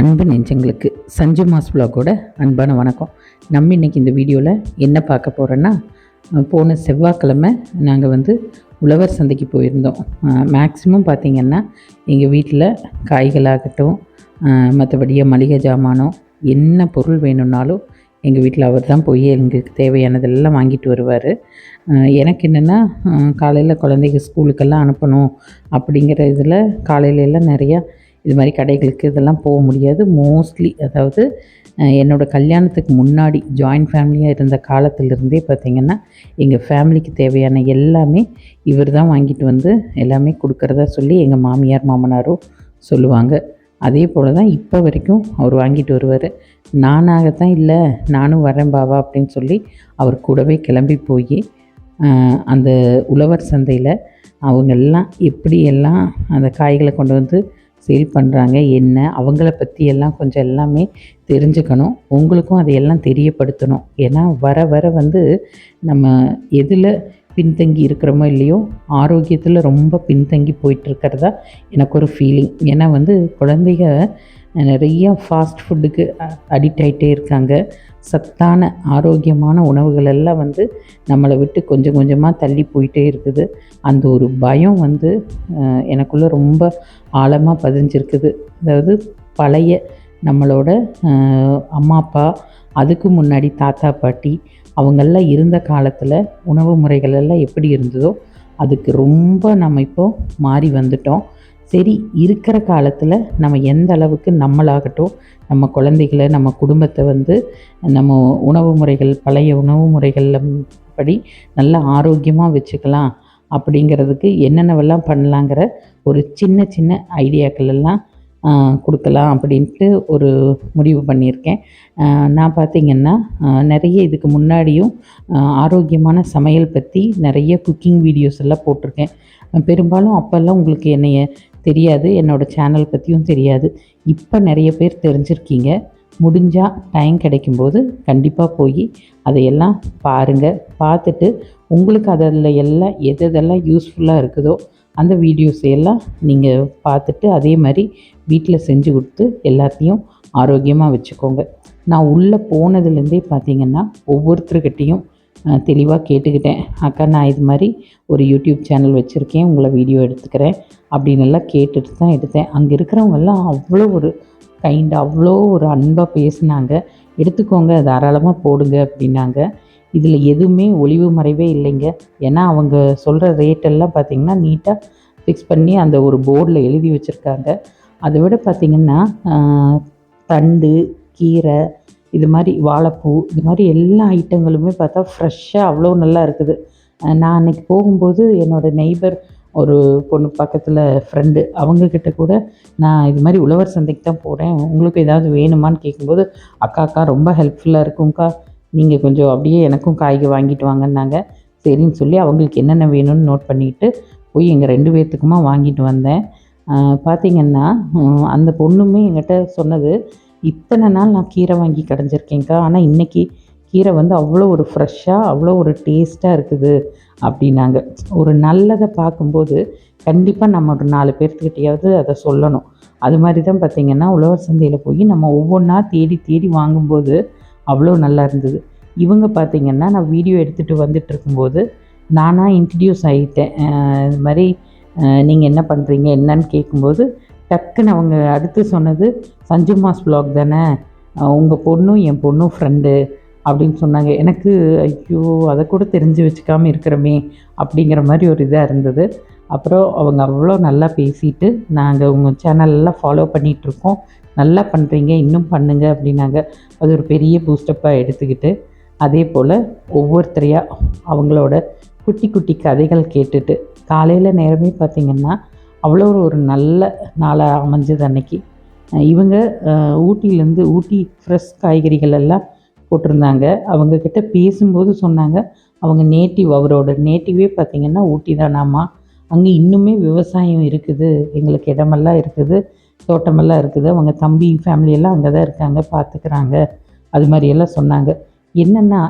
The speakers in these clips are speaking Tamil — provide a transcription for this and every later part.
அன்பு நெஞ்சங்களுக்கு சஞ்சு மாஸ் vlog-ஓட அன்பான வணக்கம். நம்ம இன்னைக்கு இந்த வீடியோவில் என்ன பார்க்க போகிறோன்னா போன செவ்வாய்க்கிழமை நாங்கள் வந்து உழவர் சந்தைக்கு போயிருந்தோம். மேக்ஸிமம் பார்த்திங்கன்னா எங்கள் வீட்டில் காய்களாகட்டும் மற்றபடியாக மளிகை ஜாமானோ என்ன பொருள் வேணும்னாலும் எங்கள் வீட்டில் அவர் தான் போய் எங்களுக்கு தேவையானதெல்லாம் வாங்கிட்டு வருவார். எனக்கு என்னென்னா காலையில் குழந்தைங்க ஸ்கூலுக்கெல்லாம் அனுப்பணும் அப்படிங்கிற இதில் காலையில எல்லாம் நிறையா இது மாதிரி கடைகளுக்கு இதெல்லாம் போக முடியாது. மோஸ்ட்லி அதாவது என்னோடய என்னோட கல்யாணத்துக்கு முன்னாடி ஜாயின்ட் ஃபேமிலியாக இருந்த காலத்திலிருந்தே பார்த்திங்கன்னா எங்கள் ஃபேமிலிக்கு தேவையான எல்லாமே இவர் தான் வாங்கிட்டு வந்து எல்லாமே கொடுக்குறதா சொல்லி எங்கள் மாமியார் மாமனாரும் சொல்லுவாங்க. அதே போல் தான் இப்போ வரைக்கும் அவர் வாங்கிட்டு வருவார். நானாகத்தான் இல்லை நானும் வரேன் பாவா அப்படின்னு சொல்லி அவர் கூடவே கிளம்பி போய் அந்த உழவர் சந்தையில் அவங்கெல்லாம் எப்படியெல்லாம் அந்த காய்களை கொண்டு வந்து சேல் பண்ணுறாங்க என்ன அவங்கள பற்றி எல்லாம் கொஞ்சம் எல்லாமே தெரிஞ்சுக்கணும். உங்களுக்கும் அதையெல்லாம் தெரியப்படுத்தணும். ஏன்னா வர வர வந்து நம்ம எதில் பின்தங்கி இருக்கிறோமோ இல்லையோ ஆரோக்கியத்தில் ரொம்ப பின்தங்கி போயிட்டுருக்கிறதா எனக்கு ஒரு ஃபீலிங் ஏன்னா வந்து குழந்தைங்க நிறையா ஃபாஸ்ட் ஃபுட்டுக்கு அடிக்ட் ஆகிட்டே இருக்காங்க. சத்தான ஆரோக்கியமான உணவுகள் எல்லாம் வந்து நம்மளை விட்டு கொஞ்சம் கொஞ்சமாக தள்ளி போயிட்டே இருக்குது. அந்த ஒரு பயம் வந்து எனக்குள்ளே ரொம்ப ஆழமாக பதிஞ்சிருக்குது. அதாவது பழைய நம்மளோட அம்மா அப்பா அதுக்கு முன்னாடி தாத்தா பாட்டி அவங்கெல்லாம் இருந்த காலத்தில் உணவு முறைகள் எல்லாம் எப்படி இருந்ததோ அதுக்கு ரொம்ப நம்ம இப்போ மாறி வந்துட்டோம். சரி இருக்கிற காலத்தில் நம்ம எந்த அளவுக்கு நம்மளாகட்டும் நம்ம குழந்தைகளை நம்ம குடும்பத்தை வந்து நம்ம உணவு முறைகள் பழைய உணவு முறைகளில் படி நல்லா ஆரோக்கியமாக வச்சுக்கலாம் அப்படிங்கிறதுக்கு என்னென்னவெல்லாம் பண்ணலாங்கிற ஒரு சின்ன சின்ன ஐடியாக்கள் எல்லாம் கொடுக்கலாம் அப்படின்ட்டு ஒரு முடிவு பண்ணியிருக்கேன். நான் பார்த்திங்கன்னா நிறைய இதுக்கு முன்னாடியும் ஆரோக்கியமான சமையல் பற்றி நிறைய குக்கிங் வீடியோஸ் எல்லாம் போட்டிருக்கேன். பெரும்பாலும் அப்போல்லாம் உங்களுக்கு என்னைய தெரியாது. என்னோடய சேனல் பற்றியும் தெரியாது. இப்போ நிறைய பேர் தெரிஞ்சிருக்கீங்க. முடிஞ்சால் டைம் கிடைக்கும்போது கண்டிப்பாக போய் அதையெல்லாம் பாருங்கள் பார்த்துட்டு உங்களுக்கு அதில் எல்லாம் எது எதெல்லாம் யூஸ்ஃபுல்லாக இருக்குதோ அந்த வீடியோஸ் எல்லாம் நீங்கள் பார்த்துட்டு அதே மாதிரி வீட்டில் செஞ்சு கொடுத்து எல்லாத்தையும் ஆரோக்கியமாக வச்சுக்கோங்க. நான் உள்ளே போனதுலேருந்தே பார்த்தீங்கன்னா ஒவ்வொருத்தர்கிட்டையும் தெளிவாக கேட்டுக்கிட்டேன். அக்கா நான் இது மாதிரி ஒரு யூடியூப் சேனல் வச்சுருக்கேன். உங்களை வீடியோ எடுத்துக்கிறேன் அப்படின்னு எல்லாம் கேட்டுட்டு தான் எடுத்தேன். அங்கே இருக்கிறவங்கெல்லாம் அவ்வளோ ஒரு கைண்ட் அவ்வளோ ஒரு அன்பாக பேசினாங்க. எடுத்துக்கோங்க தாராளமாக போடுங்க அப்படின்னாங்க. இதில் எதுவுமே ஒளிவு மறைவே இல்லைங்க. ஏன்னா அவங்க சொல்கிற ரேட்டெல்லாம் பார்த்திங்கன்னா நீட்டாக ஃபிக்ஸ் பண்ணி அந்த ஒரு போர்டில் எழுதி வச்சுருக்காங்க. அதை விட பார்த்திங்கன்னா தண்டு கீரை இது மாதிரி வாழைப்பூ இது மாதிரி எல்லா ஐட்டங்களுமே பார்த்தா ஃப்ரெஷ்ஷாக அவ்வளோ நல்லா இருக்குது. நான் அன்றைக்கி போகும்போது என்னோடய நெய்பர் ஒரு பொண்ணு பக்கத்தில் ஃப்ரெண்டு அவங்கக்கிட்ட கூட நான் இது மாதிரி உழவர் சந்தைக்கு தான் போகிறேன் உங்களுக்கு ஏதாவது வேணுமான்னு கேட்கும்போது அக்கா அக்கா ரொம்ப ஹெல்ப்ஃபுல்லாக இருக்கும்க்கா. நீங்கள் கொஞ்சம் அப்படியே எனக்கும் காய்கறி வாங்கிட்டு வாங்கன்னாங்க. சரின்னு சொல்லி அவங்களுக்கு என்னென்ன வேணும்னு நோட் பண்ணிட்டு போய் எங்கள் ரெண்டு பேர்த்துக்குமா வாங்கிட்டு வந்தேன். பார்த்திங்கன்னா அந்த பொண்ணுமே என்கிட்ட சொன்னது இத்தனை நாள் நான் கீரை வாங்கி கடைஞ்சிருக்கேன்க்கா. ஆனால் இன்றைக்கி கீரை வந்து அவ்வளோ ஒரு ஃப்ரெஷ்ஷாக அவ்வளோ ஒரு டேஸ்ட்டாக இருக்குது அப்படின்னாங்க. ஒரு நல்லதை பார்க்கும்போது கண்டிப்பாக நம்ம ஒரு நாலு பேர்த்துக்கிட்டையாவது அதை சொல்லணும். அது மாதிரி தான் பார்த்திங்கன்னா உழவர் சந்தையில் போய் நம்ம ஒவ்வொன்றா தேடி தேடி வாங்கும்போது அவ்வளோ நல்லா இருந்தது. இவங்க பார்த்திங்கன்னா நான் வீடியோ எடுத்துகிட்டு வந்துட்டு இருக்கும்போது நானாக இன்ட்ரடியூஸ் ஆகிட்டேன் இது மாதிரி நீங்கள் என்ன பண்ணுறீங்க என்னன்னு கேட்கும்போது டக்குன்னு அவங்க அடுத்து சொன்னது சஞ்சு மாஸ் ப்ளாக் தானே? உங்கள் பொண்ணும் என் பொண்ணும் ஃப்ரெண்டு அப்படின்னு சொன்னாங்க. எனக்கு ஐயோ அதை கூட தெரிஞ்சு வச்சுக்காமல் இருக்கிறோமே அப்படிங்கிற மாதிரி ஒரு இதாக இருந்தது. அப்புறம் அவங்க அவ்வளோ நல்லா பேசிட்டு நாங்கள் உங்கள் சேனலெல்லாம் ஃபாலோ பண்ணிகிட்ருக்கோம் நல்லா பண்ணுறீங்க இன்னும் பண்ணுங்கள் அப்படின்னாங்க. அது ஒரு பெரிய பூஸ்டப்பாக எடுத்துக்கிட்டு அதே போல் ஒவ்வொருத்தரையாக அவங்களோட குட்டி குட்டி கதைகள் கேட்டுட்டு காலையில் நேரமே பார்த்திங்கன்னா அவ்வளோ ஒரு நல்ல நாளாக அமைஞ்சது அன்னைக்கு. இவங்க ஊட்டியிலேருந்து ஊட்டி ஃப்ரெஷ் காய்கறிகள் எல்லாம் போட்டிருந்தாங்க. அவங்கக்கிட்ட பேசும்போது சொன்னாங்க அவங்க நேட்டிவ் அவரோட நேட்டிவே பார்த்திங்கன்னா ஊட்டி தானாமா அங்கே இன்னுமே விவசாயம் இருக்குது. எங்களுக்கு இடமெல்லாம் இருக்குது. தோட்டமெல்லாம் இருக்குது. அவங்க தம்பி ஃபேமிலியெல்லாம் அங்கே தான் இருக்காங்க. பார்த்துக்கிறாங்க. அது மாதிரியெல்லாம் சொன்னாங்க. என்னென்னா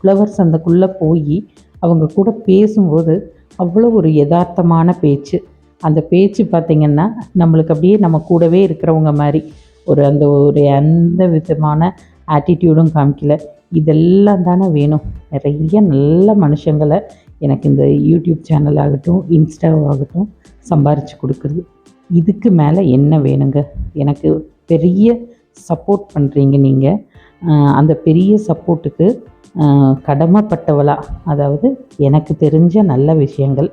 உழவர் சந்தைக்குள்ளே போய் அவங்க கூட பேசும்போது அவ்வளோ ஒரு யதார்த்தமான பேச்சு. அந்த பேச்சு பார்த்திங்கன்னா நம்மளுக்கு அப்படியே நம்ம கூடவே இருக்கிறவங்க மாதிரி. ஒரு அந்த ஒரு எந்த விதமான ஆட்டிடியூடும் காமிக்கல. இதெல்லாம் தானே வேணும். நிறைய நல்ல மனுஷங்களை எனக்கு இந்த யூடியூப் சேனல் ஆகட்டும் இன்ஸ்டாவாகட்டும் சம்பாரித்து கொடுக்குறது இதுக்கு மேலே என்ன வேணுங்க? எனக்கு பெரிய சப்போர்ட் பண்ணுறீங்க நீங்கள் அந்த பெரிய சப்போர்ட்டுக்கு கடமைப்பட்டவளா அதாவது எனக்கு தெரிஞ்ச நல்ல விஷயங்கள்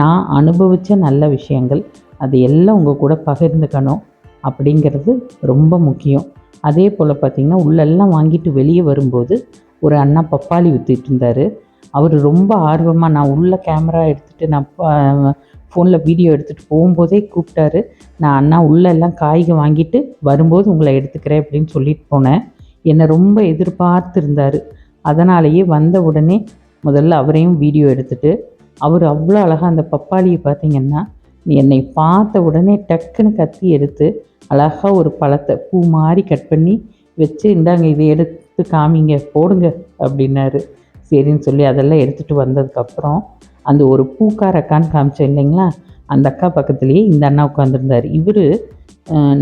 நான் அனுபவித்த நல்ல விஷயங்கள் அது எல்லாம் உங்கள் கூட பகிர்ந்துக்கணும் அப்படிங்கிறது ரொம்ப முக்கியம். அதே போல் பார்த்திங்கன்னா உள்ளெல்லாம் வாங்கிட்டு வெளியே வரும்போது ஒரு அண்ணா பப்பாளி விற்றுட்டு இருந்தார். அவர் ரொம்ப ஆர்வமாக நான் உள்ள கேமரா எடுத்துகிட்டு நான் ஃபோனில் வீடியோ எடுத்துகிட்டு போகும்போதே கூப்பிட்டாரு. நான் அண்ணா உள்ளே எல்லாம் காய்க வாங்கிட்டு வரும்போது உங்களை எடுத்துக்கிறேன் அப்படின்னு சொல்லிட்டு போனேன். என்னை ரொம்ப எதிர்பார்த்து இருந்தார். அதனாலேயே வந்த உடனே முதல்ல அவரையும் வீடியோ எடுத்துட்டு அவர் அவ்வளோ அழகாக அந்த பப்பாளியை பார்த்தீங்கன்னா என்னை பார்த்த உடனே டக்குன்னு கத்தி எடுத்து அழகாக ஒரு பழத்தை பூ மாதிரி கட் பண்ணி வச்சு இந்தாங்க இதை எடுத்து காமிங்க போடுங்க அப்படின்னாரு. சரின்னு சொல்லி அதெல்லாம் எடுத்துகிட்டு வந்ததுக்கப்புறம் அந்த ஒரு பூக்கார அக்கான்னு காமிச்சேன் இல்லைங்களா? அந்த அக்கா பக்கத்துலேயே இந்த அண்ணா உட்காந்துருந்தார் இவர்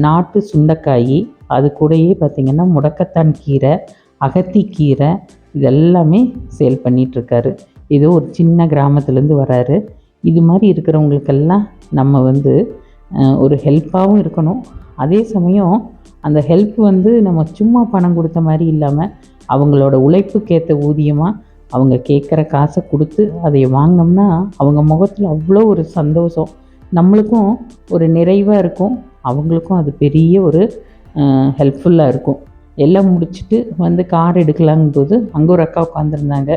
நாட்டு சுண்டைக்காய் அது கூடயே பார்த்திங்கன்னா முடக்கத்தான் கீரை அகத்திக்கீரை இதெல்லாமே சேல் பண்ணிகிட்ருக்காரு ஏதோ ஒரு சின்ன கிராமத்துலேருந்து வராரு. இது மாதிரி இருக்கிறவங்களுக்கெல்லாம் நம்ம வந்து ஒரு ஹெல்ப்பாகவும் இருக்கணும். அதே சமயம் அந்த ஹெல்ப் வந்து நம்ம சும்மா பணம் கொடுத்த மாதிரி இல்லாமல் அவங்களோட உழைப்புக்கேற்ற ஊதியமாக அவங்க கேட்குற காசை கொடுத்து அதை வாங்கினோம்னா அவங்க முகத்தில் அவ்வளோ ஒரு சந்தோஷம். நம்மளுக்கும் ஒரு நிறைவாக இருக்கும். அவங்களுக்கும் அது பெரிய ஒரு ஹெல்ப்ஃபுல்லாக இருக்கும். எல்லாம் முடிச்சுட்டு வந்து கார் எடுக்கலாங்கும் போது அங்கே ஒரு அக்கா உட்காந்துருந்தாங்க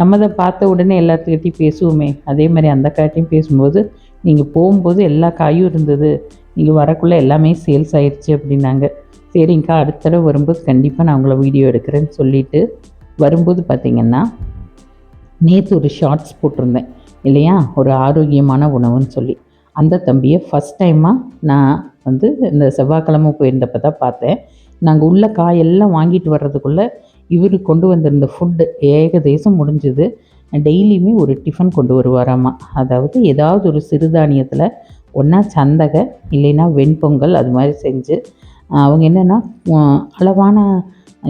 நம்ம தான் பார்த்த உடனே எல்லாத்துக்கிட்டையும் பேசுவோமே. அதே மாதிரி அந்த காட்டையும் பேசும்போது நீங்கள் போகும்போது எல்லா காயும் இருந்தது. நீங்கள் வரக்குள்ளே எல்லாமே சேல்ஸ் ஆயிடுச்சு அப்படின்னாங்க. சரிங்கக்கா அடுத்த தடவை வரும்போது கண்டிப்பாக நான் உங்களை வீடியோ எடுக்கிறேன்னு சொல்லிவிட்டு வரும்போது பார்த்திங்கன்னா நேற்று ஒரு ஷார்ட்ஸ் போட்டிருந்தேன் இல்லையா? ஒரு ஆரோக்கியமான உணவுன்னு சொல்லி. அந்த தம்பியை ஃபஸ்ட் டைமாக நான் வந்து இந்த செவ்வாய்க்கிழமை போயிருந்தப்போ தான் பார்த்தேன். நாங்கள் உள்ள காயெல்லாம் வாங்கிட்டு வர்றதுக்குள்ளே இவர் கொண்டு வந்திருந்த ஃபுட்டு ஏகதேசம் முடிஞ்சுது. டெய்லியுமே ஒரு டிஃபன் கொண்டு வருவாராம்மா அதாவது ஏதாவது ஒரு சிறுதானியத்தில் ஒன்றா சந்தகை இல்லைன்னா வெண்பொங்கல் அது மாதிரி செஞ்சு அவங்க என்னென்னா அளவான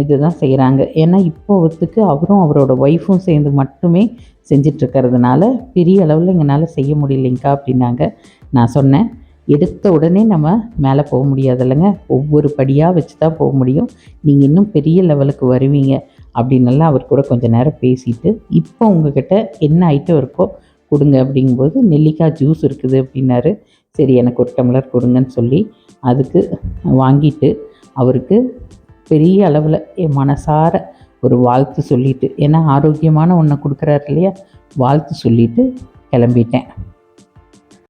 இதுதான் செய்கிறாங்க ஏன்னா இப்போத்துக்கு அவரும் அவரோட ஒய்ஃபும் சேர்ந்து மட்டுமே செஞ்சிட்ருக்கிறதுனால பெரிய அளவில் எங்களால் செய்ய முடியலைங்க்கா அப்படின்னாங்க. நான் சொன்னேன் எடுத்த உடனே நம்ம மேலே போக முடியாது இல்லைங்க ஒவ்வொரு படியாக வச்சு தான் போக முடியும். நீங்கள் இன்னும் பெரிய லெவலுக்கு வருவீங்க அப்படின்னெல்லாம் அவர் கூட கொஞ்சம் நேரம் பேசிட்டு இப்போ உங்ககிட்ட என்ன ஐட்டம் இருக்கோ கொடுங்க அப்படிங்கும்போது நெல்லிக்காய் ஜூஸ் இருக்குது அப்படின்னாரு. சரி எனக்கு ஒரு டம்ளர் கொடுங்கன்னு சொல்லி அதுக்கு வாங்கிட்டு அவருக்கு பெரிய அளவில் என் மனசார ஒரு வாழ்த்து சொல்லிவிட்டு ஏன்னா ஆரோக்கியமான ஒன்றை கொடுக்குறாரு இல்லையா? வாழ்த்து சொல்லிவிட்டு கிளம்பிட்டேன்.